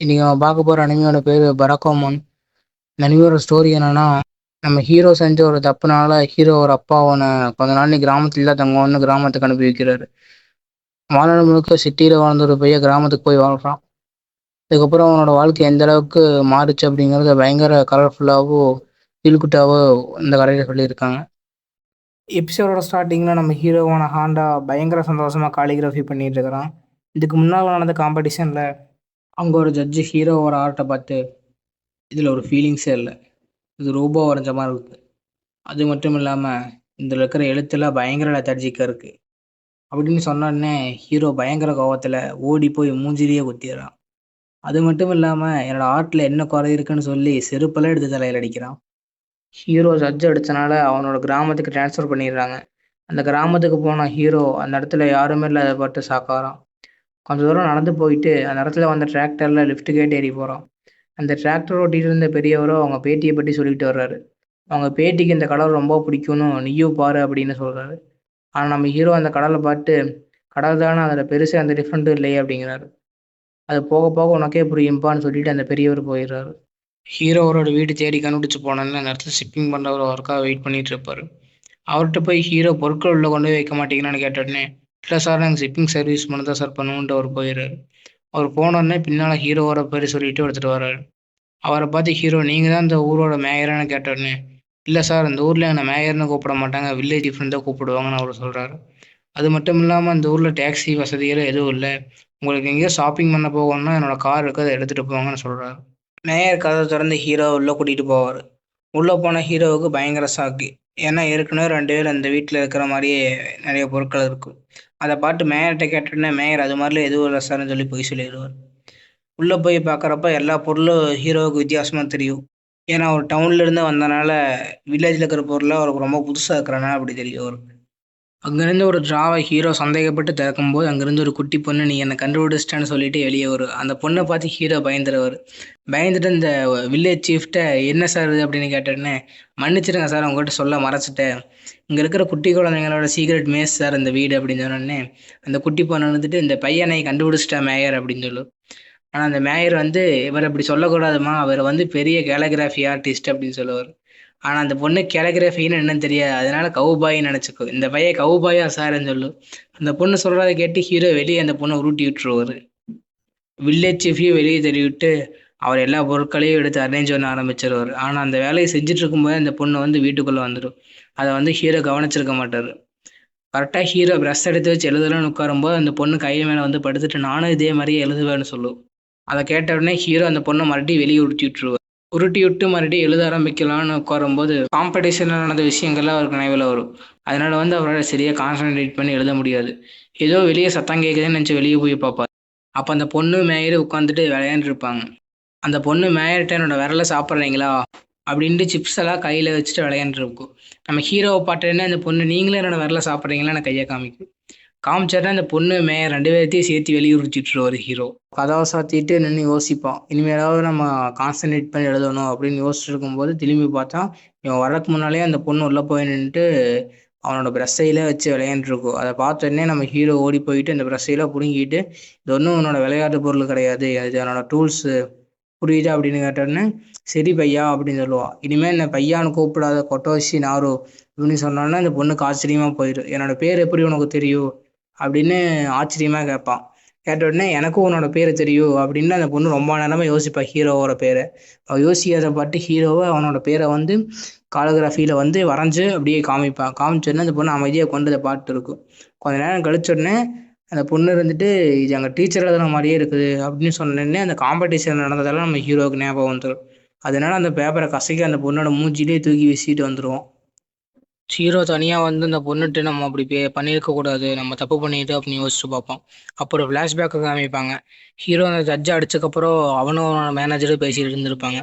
இன்றைக்கி நம்ம பார்க்க போகிற அனிமையோட பேர் பரக்கோமன் இந்த ஸ்டோரி என்னென்னா நம்ம ஹீரோ செஞ்ச ஒரு தப்புனால ஹீரோ ஒரு அப்பா அவனை கொஞ்ச நாள் நீ கிராமத்துல தங்குவான்னு கிராமத்துக்கு அனுப்பி வைக்கிறாரு. வாழ்நாள் முழுக்க சிட்டியில் வாழ்ந்த ஒரு பையன் கிராமத்துக்கு போய் வாழ்றான். அதுக்கப்புறம் அவனோட வாழ்க்கை எந்த அளவுக்கு மாறுச்சு அப்படிங்கறத பயங்கர கலர்ஃபுல்லாகவோ ஃபீல்குட்டாவோ இந்த கடையில் சொல்லியிருக்காங்க. எபிசோடோட ஸ்டார்டிங்கில் நம்ம ஹீரோவான ஹாண்டா பயங்கர சந்தோஷமாக காலிகிராஃபி பண்ணிகிட்டு இருக்கிறான். இதுக்கு முன்னால் நடந்த காம்படிஷனில் அங்கே ஒரு ஜட்ஜு ஹீரோவோட ஆர்ட்டை பார்த்து இதில் ஒரு ஃபீலிங்ஸே இல்லை. இது ரோபோ வரைஞ்ச மாதிரி இருக்குது அது மட்டும் இல்லாமல் இதில் இருக்கிற எழுத்தில் பயங்கர லெத்தர்ஜிக்காக இருக்குது அப்படின்னு சொன்னோடனே ஹீரோ பயங்கர கோவத்தில் ஓடி போய் மூஞ்சிலேயே குத்திடுறான். அது மட்டும் இல்லாமல் என்னோட ஆர்ட்டில் என்ன குறை இருக்குன்னு சொல்லி செருப்பெல்லாம் எடுத்து தலையில் அடிக்கிறான். ஹீரோ ஜட்ஜ் அடித்தனால அவனோட கிராமத்துக்கு ட்ரான்ஸ்ஃபர் பண்ணிடுறாங்க. அந்த கிராமத்துக்கு போன ஹீரோ அந்த இடத்துல யாருமே இல்லாத பட்டு சாக்காரான் கொஞ்ச தூரம் நடந்து போயிட்டு அந்த இடத்துல வந்த டிராக்டரில் லிஃப்ட் கேட் ஏறி போகிறோம் அந்த டிராக்டர் ஓட்டிட்டு இருந்த பெரியவரோ அவங்க பேட்டியை பற்றி சொல்லிட்டு வர்றாரு. அவங்க பேட்டிக்கு இந்த கடல் ரொம்ப பிடிக்கும்னு நீயும் பாரு அப்படின்னு சொல்கிறாரு ஆனால் நம்ம ஹீரோ அந்த கடலை பார்த்து கடல் தானே அதில் பெருசாக அந்த டிஃப்ரெண்ட்டும் இல்லையே அப்படிங்கிறாரு. அது போக போக உனக்கே புரியும்பான்னு சொல்லிட்டு அந்த பெரியவர் போயிடுறாரு. ஹீரோவரோட வீடு தேடி கண்டுபிடிச்சு போனோன்னு அந்த இடத்துல ஷிப்பிங் பண்ணுறவர் ஒர்க்காக வெயிட் பண்ணிட்டு இருப்பாரு. அவர்கிட்ட போய் ஹீரோ பொருட்கள் உள்ளே கொண்டு போய் வைக்க மாட்டீங்கன்னு கேட்டோடனே இல்லை சார் நாங்கள் ஷிப்பிங் சர்வீஸ் மட்டும் தான் சார் பண்ணுவோன்ட்டு அவர் போயிடுறாரு. அவர் போனோடனே பின்னால் ஹீரோவோட பேர் சொல்லிட்டு எடுத்துகிட்டு வர்றாரு. அவரை பார்த்து ஹீரோ நீங்கள் தான் இந்த ஊரோட மேயரானு கேட்டோடனே இல்லை சார் இந்த ஊரில் என்னை மேயர்னு கூப்பிட மாட்டாங்க. வில்லேஜ் டிஃப்ரெண்ட் தான் கூப்பிடுவாங்கன்னு அவர் சொல்கிறாரு அது மட்டும் இல்லாமல் இந்த ஊரில் டேக்ஸி வசதிகள் எதுவும் இல்லை. உங்களுக்கு எங்கேயோ ஷாப்பிங் பண்ண போகணும்னா என்னோடய கார் இருக்குது அதை எடுத்துகிட்டு போவாங்கன்னு சொல்கிறாரு மேயர் கதை திறந்து ஹீரோ உள்ளே கூட்டிகிட்டு போவார். உள்ளே போன ஹீரோவுக்கு பயங்கர சாக்கு ஏன்னா ஏற்கனவே ரெண்டு பேர் அந்த வீட்டில் இருக்கிற மாதிரியே நிறைய பொருட்கள் இருக்கும். அதை பார்த்து மேயர்கிட்ட கேட்டோன்னே மேயர் அது மாதிரிலாம் எதுவும் இல்லை சார்னு சொல்லி போய் சொல்லிடுவார். உள்ளே போய் பார்க்குறப்ப எல்லா பொருளும் ஹீரோவுக்கு வித்தியாசமாக தெரியும். ஏன்னா அவர் டவுன்லேருந்து வந்தனால வில்லேஜில் இருக்கிற பொருளாக அவருக்கு ரொம்ப புதுசாக இருக்கிறனால அப்படி தெரியும் அவருக்கு. அங்கேருந்து ஒரு ட்ராவை ஹீரோ சந்தேகப்பட்டு திறக்கும்போது அங்கேருந்து ஒரு குட்டி பொண்ணு நீ என்னை கண்டுபிடிச்சிட்டேன்னு சொல்லிட்டு வெளியே வரும் அந்த பொண்ணை பார்த்து ஹீரோ பயந்துருவார் பயந்துட்டு இந்த வில்லேஜ் சீஃப்ட்ட என்ன சார் இது? அப்படின்னு கேட்டோடனே மன்னிச்சிடுங்க சார் உங்கள்கிட்ட சொல்ல மறைச்சிட்டேன் இங்கே இருக்கிற குட்டி குழந்தைங்களோட சீக்ரெட் மேஸ் சார் இந்த வீடு அப்படின்னு சொன்னோடனே அந்த குட்டி பொண்ணு வந்துட்டு இந்த பையனை கண்டுபிடிச்சிட்டா மேயர் அப்படின்னு சொல்லும் ஆனால் அந்த மேயர் வந்து இவர் அப்படி சொல்லக்கூடாதுமா அவர் வந்து பெரிய கேலகிராஃபி ஆர்டிஸ்ட் அப்படின்னு சொல்லுவார். ஆனால் அந்த பொண்ணு கேலகிராஃபின்னு என்னன்னு தெரியாது. அதனால கவுபாயின்னு நினச்சிக்கோ. இந்த பையன் கவுபாயா சார்ன்னு சொல்லு. அந்த பொண்ணு சொல்கிறத கேட்டு ஹீரோ வெளியே அந்த பொண்ணை உருட்டி விட்டுருவாரு. வில்லேஜ் சீஃபையும் வெளியே தள்ளிவிட்டு அவர் எல்லா பொருட்களையும் எடுத்து அரேஞ்ச் பண்ண ஆரம்பிச்சிருவார். ஆனால் அந்த வேலையை செஞ்சுட்டு இருக்கும்போது அந்த பொண்ணு வந்து வீட்டுக்குள்ளே வந்துடும். அதை வந்து ஹீரோ கவனிச்சிருக்க மாட்டார். கரெக்டாக ஹீரோ ப்ரெஷ் எடுத்து வச்சு எழுதலாம்னு உட்காரும்போது அந்த பொண்ணு கை மேலே வந்து படுத்துட்டு நானும் இதே மாதிரியே எழுதுவேன்னு சொல்லும் அதை கேட்ட உடனே ஹீரோ அந்த பொண்ணை மறுபடியும் வெளியே உருட்டி விட்டுருவார். உருட்டி விட்டு மறுபடியும் எழுத ஆரம்பிக்கலாம்னு உட்காரும்போது காம்படிஷனில் நடந்த விஷயங்கள்லாம் அவருக்கு நினைவில் வரும். அதனால வந்து அவரால் சரியாக கான்சன்ட்ரேட் பண்ணி எழுத முடியாது. ஏதோ வெளியே சத்தம் கேட்குதுன்னு நினச்சி வெளியே போய் பார்ப்பார். அப்போ அந்த பொண்ணு மேயர் உட்காந்துட்டு விளையாண்டு இருப்பாங்க. அந்த பொண்ணு மேயர்கிட்ட என்னோட விரலை சாப்பிட்றீங்களா? அப்படின்ட்டு சிப்ஸ் எல்லாம் கையில் வச்சுட்டு விளையாண்டுருக்கும் நம்ம ஹீரோவை பாட்டுன்னா அந்த பொண்ணு நீங்களே என்னோட விரலை சாப்பிட்றீங்களா நான் கையை காமிக்கும். காமிச்சாருன்னா அந்த பொண்ணு ரெண்டு பேர்த்தையும் சேர்த்து வெளியே ஒரு ஹீரோ கதவை சாத்திட்டு நின்று யோசிப்பான். இனிமேலாவது நம்ம கான்சன்ட்ரேட் பண்ணி எழுதணும் அப்படின்னு யோசிச்சுட்டு இருக்கும்போது திரும்பி பார்த்தா இவன் வரக்கு முன்னாலே அந்த பொண்ணு உள்ளே போய் நின்றுட்டு அவனோட ப்ரெஸ்ஸையில வச்சு விளையாண்டுருக்கும் அதை பார்த்தோடனே நம்ம ஹீரோ ஓடி போயிட்டு அந்த ப்ரெஸ்ஸையில பிடுங்கிட்டு இது ஒன்றும் உன்னோட விளையாட்டு பொருள் கிடையாது. அது என்னோட டூல்ஸு புரியுதா அப்படின்னு கேட்டோடனே சரி பையா அப்படின்னு சொல்லுவான் இனிமேல் என்ன பையான்னு கூப்பிடாத கொட்டோசி நாரோ அப்படின்னு சொன்னோன்னா இந்த பொண்ணுக்கு ஆச்சரியமாக போயிடும். என்னோட பேர் எப்படி உனக்கு தெரியும்? அப்படின்னு ஆச்சரியமாக கேட்பான் கேட்ட உடனே எனக்கும் உன்னோட பேர் தெரியும் அப்படின்னு அந்த பொண்ணு ரொம்ப நேரமாக யோசிப்பா ஹீரோவோட பேரை. அவள் யோசிக்காத பாட்டு ஹீரோவை அவனோட பேரை வந்து காலோகிராஃபியில் வந்து வரைஞ்சு அப்படியே காமிப்பான் காமிச்சோடனே அந்த பொண்ணு அமைதியாக கொண்டு அதை பாட்டு இருக்கும். கொஞ்ச நேரம் கழிச்சோடனே அந்த பொண்ணு இருந்துட்டு இது எங்கள் டீச்சர் எழுதுன மாதிரியே இருக்குது அப்படின்னு சொன்னோடனே அந்த காம்படிஷன் நடந்ததெல்லாம் நம்ம ஹீரோவுக்கு ஞாபகம் வந்துடும் அதனால அந்த பேப்பரை கசக்கி அந்த பொண்ணோட மூஞ்சிலே தூக்கி வீசிட்டு வந்துடுவோம் ஹீரோ தனியாக வந்து இந்த பொண்ணுட்டு நம்ம அப்படி பே பண்ணியிருக்க கூடாது. நம்ம தப்பு பண்ணிட்டு அப்படின்னு யோசிச்சு பார்ப்போம். அப்புறம் ஃப்ளாஷ்பேக்கை காமிப்பாங்க. ஹீரோ அந்த ஜட்ஜை அடிச்சக்கப்புறம் அவனும் அவனோட மேனேஜரும் பேசிட்டு இருந்திருப்பாங்க.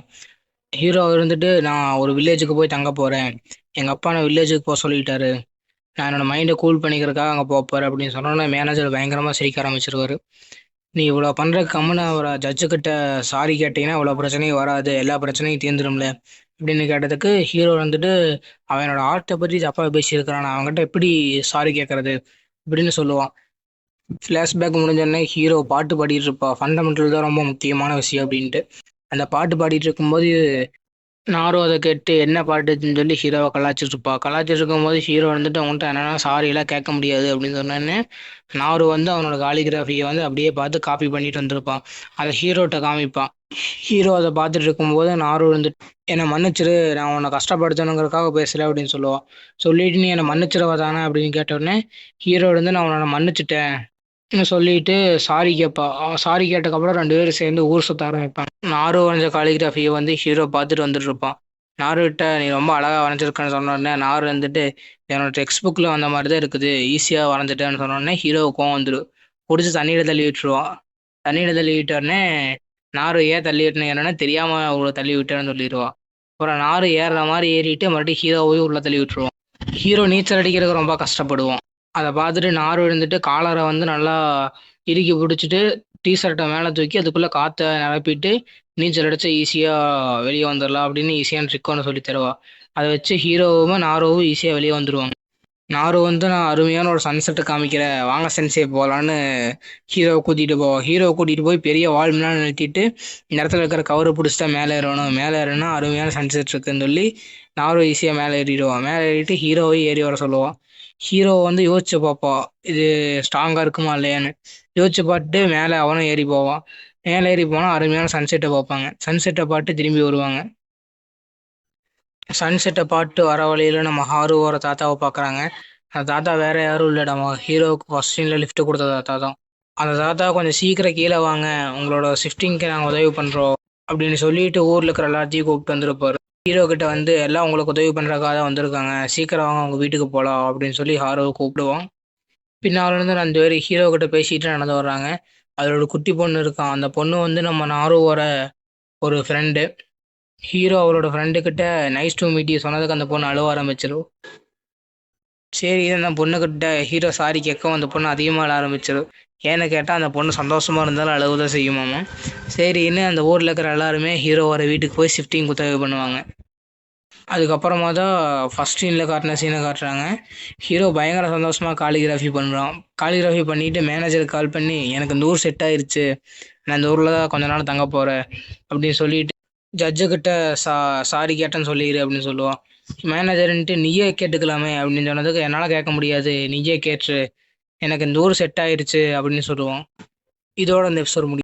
ஹீரோ இருந்துட்டு நான் ஒரு வில்லேஜுக்கு போய் தங்க போகிறேன் எங்கள் அப்பா நான் வில்லேஜுக்கு போக சொல்லிட்டாரு. நான் என்னோட மைண்டை கூல் பண்ணிக்கிறதுக்காக அங்கே போக போகிறேன் அப்படின்னு சொன்னோன்னே மேனேஜர் பயங்கரமாக சிரிக்க ஆரம்பிச்சிருவாரு. நீ இவ்வளோ பண்ணுற கம்முன்னு அவரை ஜட்ஜுக்கிட்ட சாரி கேட்டிங்கன்னா இவ்வளோ பிரச்சனையும் வராது. எல்லா பிரச்சனையும் தீர்ந்துடும்ல அப்படின்னு கேட்டதுக்கு ஹீரோ வந்துட்டு அவனோட ஆர்ட்டை பற்றி தப்பாக பேசியிருக்கிறான். அவன்கிட்ட எப்படி சாரி கேட்கறது அப்படின்னு சொல்லுவான். ஃப்ளாஷ்பேக் முடிஞ்சோடனே ஹீரோ பாட்டு பாடிட்டு இருப்பா. ஃபண்டமெண்டல் தான் ரொம்ப முக்கியமான விஷயம் அப்படின்ட்டு. அந்த பாட்டு பாடிட்டு இருக்கும்போது நாரும் அதை கேட்டு என்ன பாட்டுன்னு சொல்லி ஹீரோவை கலாச்சிட்டு இருப்பா கலாச்சிட்டு ஹீரோ வந்துட்டு அவன்கிட்ட என்னன்னா சாரி எல்லாம் கேட்க முடியாது அப்படின்னு சொன்னோன்னே நாரு வந்து அவனோட காலிகிராஃபியை வந்து அப்படியே பார்த்து காப்பி பண்ணிட்டு வந்திருப்பான். அதை ஹீரோட்ட காமிப்பான். ஹீரோ அதை பார்த்துட்டு இருக்கும்போது நாரு வந்துட்டு என்னை மன்னிச்சிரு நான் உன்னை கஷ்டப்படுத்தணுங்கிறதுக்காக பேசல அப்படின்னு சொல்லுவான். சொல்லிட்டு நீ என்னை மன்னிச்சிருவா தானே? அப்படின்னு கேட்டோன்னே ஹீரோ வந்து நான் உன்னை மன்னிச்சிட்டேன். சொல்லிட்டு சாரி கேட்பா சாரி கேட்டக்கப்புறம் ரெண்டு பேரும் சேர்ந்து ஊர் சுத்த ஆரம்பிப்பாங்க. நாரு வரைஞ்ச காலிகிராஃபியை வந்து ஹீரோ பார்த்துட்டு வந்துட்டு இருப்பான். நாருகிட்ட நீ ரொம்ப அழகாக வரைஞ்சிருக்கேன்னு சொன்னோடனே நாரு வந்துட்டு என்னோட டெக்ஸ்ட் புக்கில் வந்த மாதிரி தான் இருக்குது. ஈஸியாக வரைஞ்சிட்டேன்னு சொன்னோடனே ஹீரோ கோவம் வந்துடும் பிடிச்சி தண்ணியில் தள்ளி விட்டுருவான். தண்ணியில் தள்ளி விட்டோடனே நாரு ஏன் தள்ளி விட்டேன்னு என்னன்னா தெரியாமல் அவ்வளோ தள்ளி விட்டேன்னு சொல்லிடுவான் அப்புறம் நாரு ஏறுற மாதிரி ஏறிட்டு மறுபடியும் ஹீரோவையும் உள்ள தள்ளி விட்டுருவான். ஹீரோ நீச்சல் அடிக்கிறதுக்கு ரொம்ப கஷ்டப்படுவோம் அதை பார்த்துட்டு நார் விழுந்துட்டு காலரை வந்து நல்லா இறுக்கி பிடிச்சிட்டு டிஷர்ட்டை மேலே தூக்கி அதுக்குள்ளே காற்றை நிரப்பிட்டு நீச்சல் அடிச்சா ஈஸியாக வெளியே வந்துடலாம் அப்படின்னு ஈஸியான ட்ரிக் ஒன்று சொல்லி தருவா. அதை வச்சு ஹீரோவும் நாரோவும் ஈஸியாக வெளியே வந்துடுவாங்க நாரோ வந்து நான் அருமையான ஒரு சன்செட்டை காமிக்கிற வாங்க சென்சே போகலான்னு ஹீரோவை கூட்டிகிட்டு போவோம் ஹீரோவை கூட்டிகிட்டு போய் பெரிய வால்மெலாம் நிறுத்திட்டு இந்த இடத்துல இருக்கிற கவரை பிடிச்சிட்டா மேலே ஏறணும். மேலே ஏறணும்னா அருமையான சன்செட் இருக்குன்னு சொல்லி நாரோ ஈஸியாக மேலே ஏறிடுவான் மேலே ஏறிட்டு ஹீரோவை ஏறி வர சொல்லுவான் ஹீரோ வந்து யோசிச்சு பார்ப்பான் இது ஸ்ட்ராங்காக இருக்குமா இல்லையான்னு. யோசிச்சு பார்த்துட்டு மேலே அவனும் ஏறி போவான். மேலே ஏறி போனால் அருமையான சன்செட்டை பார்ப்பாங்க சன்செட்டை பார்த்து திரும்பி வருவாங்க. சன்செட்டை பார்த்து வர வழியில் நம்ம ஹாருவோட தாத்தாவை பார்க்குறாங்க அந்த தாத்தா வேற யாரும் இல்லை நம்ம ஹீரோவுக்கு ஃபஸ்ட் சீனில் லிஃப்ட் கொடுத்த தாத்தா தான். அந்த தாத்தா கொஞ்சம் சீக்கிரம் கீழே வாங்க. உங்களோட ஷிஃப்டிங்க்கு நாங்கள் உதவி பண்ணுறோம் அப்படின்னு சொல்லிட்டு ஊரில் இருக்கிற எல்லாத்தையும் கூப்பிட்டு வந்திருப்பாரு. ஹீரோ கிட்ட வந்து எல்லாம் உங்களுக்கு உதவி பண்ணுறக்காக தான் வந்திருக்காங்க. சீக்கிரம் வாங்க அவங்க வீட்டுக்கு போகலாம் அப்படின்னு சொல்லி ஹாரோவை கூப்பிடுவோம் பின்னாலேருந்து ரெண்டு பேர் ஹீரோ கிட்ட பேசிட்டு நடந்து வர்றாங்க. அதோட குட்டி பொண்ணு இருக்கான் அந்த பொண்ணு வந்து நம்ம நாரோவோட ஒரு ஃப்ரெண்டு ஹீரோ அவரோட ஃப்ரெண்டு கிட்ட நைஸ் டூ மீட்டி சொன்னதுக்கு அந்த பொண்ணு அழுவ ஆரம்பிச்சிடும் சரி அந்த பொண்ணுக்கிட்ட ஹீரோ சாரி கேட்கவும் அந்த பொண்ணு அதிகமாக அழ ஆரம்பிச்சிடும் ஏன்னு கேட்டால் அந்த பொண்ணு சந்தோஷமாக இருந்தாலும் அழுவுதான் செய்யுமாமா சரின்னு அந்த ஊரில் இருக்கிற எல்லாருமே ஹீரோவோட வீட்டுக்கு போய் ஷிஃப்டிங் குத்தகை பண்ணுவாங்க. அதுக்கப்புறமா தான் ஃபஸ்ட் சீனில் காட்டின சீனை காட்டுறாங்க. ஹீரோ பயங்கர சந்தோஷமாக காலிகிராஃபி பண்ணுறான் காலிகிராஃபி பண்ணிவிட்டு மேனேஜருக்கு கால் பண்ணி எனக்கு இந்த ஊர் செட் ஆயிடுச்சு நான் இந்த ஊரில் தான் கொஞ்ச நாள் தங்க போகிறேன் அப்படின்னு சொல்லிட்டு ஜட்ஜுக்கிட்ட சா சாரி கேட்டேன்னு சொல்லிடு அப்படின்னு சொல்லுவான். மேனேஜர்ன்ட்டு நீயே கேட்டுக்கலாமே அப்படின்னு சொன்னதுக்கு என்னால் கேட்க முடியாது. நீயே கேட்டுரு. எனக்கு இந்த ஊர் செட் ஆயிருச்சு அப்படின்னு சொல்லுவோம். இதோட அந்த எபிசோட் முடியும்.